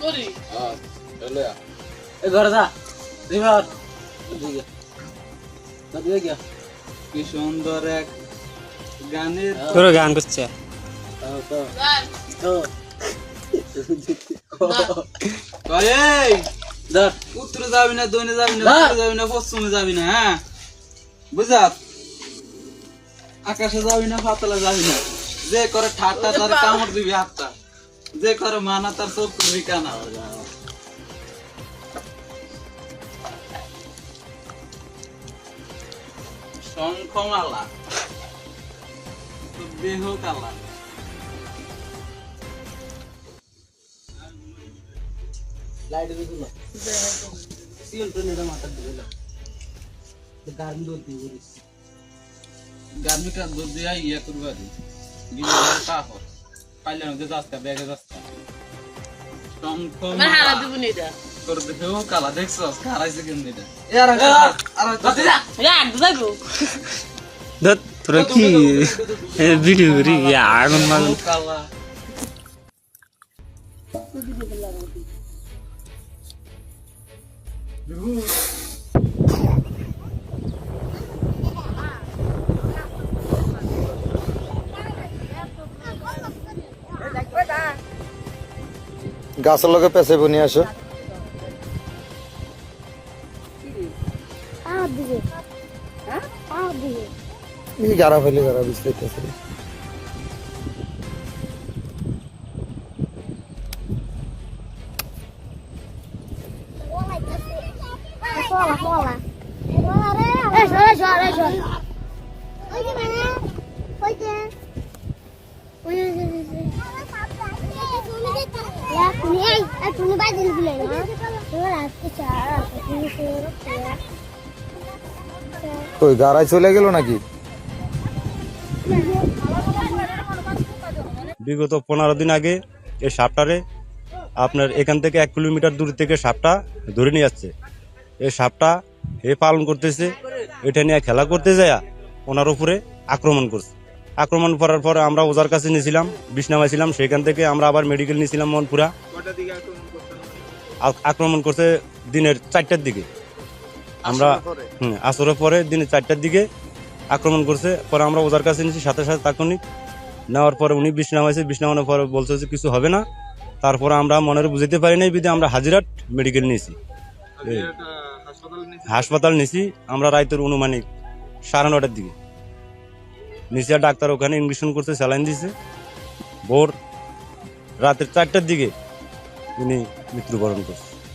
করি? হ্যাঁ চলে আ। এ ঘরে যা দিবার দিকে না দিয়ে গিয়া। কি সুন্দর এক গানের তোর গান করছে। তো তো। গান? তো। কয়, এই? ধর উত্তরে যাবি না যাবি না না। উত্তরে যাবি না পশ্চিমে যাবি না হ্যাঁ? বুঝাত আকাশে যাবি না পাতলা যাবি না। যে করে ঠাট্টা তার কামড় দিবি হাতটা। যে করে মানা তার চোখ করবি কানা? শঙ্খমালা। লাইট দিয়ে দিল সিল তো নেড়া মাথা গার্ম দোল দিয়া ইয়া করবা দি। পাইলে আমাদের যাস্তা ব্যাগে যাস্তা আমার হারা দিব নি এটা। তোর দেহ কালা দেখছস খারাইছে কেন এটা? এর আগে আর রাগ যাগো ধর তোরা কি? ভিডিও করি আগুন মাগুন কালা। গাছের লগে পেছে বনি আসে গাড়া ফেলে গাড়া বিস্তারিত Bola, bola. Bola, Deixa, deixa, চার. কই গাড়ায় চলে গেল নাকি? বিগত পনেরো দিন আগে এই সাপটারে আপনার এখান থেকে এক কিলোমিটার দূর থেকে সাপটা ধরে নিয়ে যাচ্ছে এই সাপটা এ পালন করতেছে এটা নিয়ে খেলা করতে যায় ওনার উপরে আক্রমণ করছে। আক্রমণ করার পরে আমরা ওজার কাছে নিয়েছিলাম বিছনামাইছিলাম সেখান থেকে আমরা আবার মেডিকেল নিয়েছিলাম মনপুরা আক্রমণ করছে দিনের চারটার দিকে। আমরা আসরের পরে? দিনের চারটার দিকে আক্রমণ করছে পরে আমরা ওজার কাছে নিয়েছি সাথে সাথে তাৎক্ষণিক নেওয়ার পরে উনি বিষ নামাইছে বিষ নামানোর পরে বলছে যে কিছু হবে না। তারপরে আমরা মনের বুঝতে পারি নাই বিধে আমরা হাজিরাট মেডিকেল নিয়েছি। হাসপাতাল নিয়েছি আমরা রাইতের অনুমানিক সাড়ে নটার দিকে। নিচে ডাক্তার ওখানে ইঞ্জেকশন করছে স্যালাইন দিছে। ভোর রাতের চারটার দিকে উনি মৃত্যুবরণ করছে